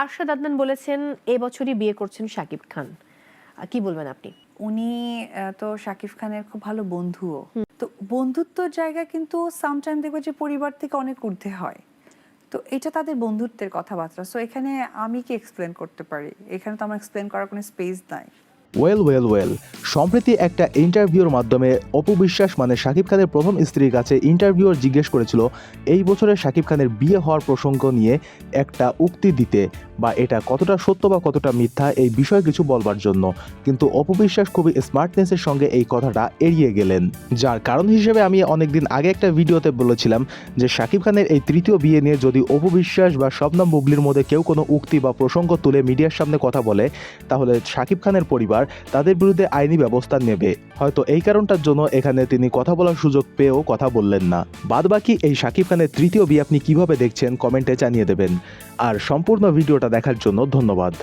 আরশাদ আদনান বলেছেন এবছরই বিয়ে করছেন শাকিব খান। কি বলবেন আপনি? উনি তো শাকিব খানের খুব ভালো বন্ধুও। তো বন্ধুত্বর জায়গা কিন্তু সামটাইম দেখবে যে পরিবার থেকে অনেক ঊর্ধ্বে হয়। তো এটা তাদের বন্ধুত্বের কথাবার্তা। সো এখানে আমি কি এক্সপ্লেন করতে পারি? এখানে তো আমার এক্সপ্লেন করার কোনো স্পেস নাই। Well well well. সম্প্রতি একটা ইন্টারভিউর মাধ্যমে অপু বিশ্বাস মানে শাকিব খানের প্রথম স্ত্রীর কাছে ইন্টারভিউর জিজ্ঞেস করেছিল, এই বছরে শাকিব খানের বিয়ে হওয়ার প্রসঙ্গ নিয়ে একটা উক্তি দিতে, বা এটা কতটা সত্য বা কতটা মিথ্যা, এই বিষয়ে কিছু বলবার জন্য। কিন্তু অপু বিশ্বাস খুবই স্মার্টনেসের সঙ্গে এই কথাটা এড়িয়ে গেলেন। যার কারণ হিসেবে আমি অনেকদিন আগে একটা ভিডিওতে বলেছিলাম যে শাকিব খানের এই তৃতীয় বিয়ে নিয়ে যদি অপু বিশ্বাস বা শবনম বুবলির মধ্যে কেউ কোনো উক্তি বা প্রসঙ্গ তুলে মিডিয়ার সামনে কথা বলে, তাহলে শাকিব খানের পরিবার তাদের বিরুদ্ধে আইনি ব্যবস্থা নেবে। হয়তো এই কারণটার জন্য এখানে তিনি কথা বলার সুযোগ পেয়েও কথা বললেন না। বাদবাকি এই শাকিব খানের তৃতীয় বিয়ে আপনি কীভাবে দেখছেন কমেন্টে জানিয়ে দেবেন। আর সম্পূর্ণ ভিডিওটা দেখার জন্য ধন্যবাদ।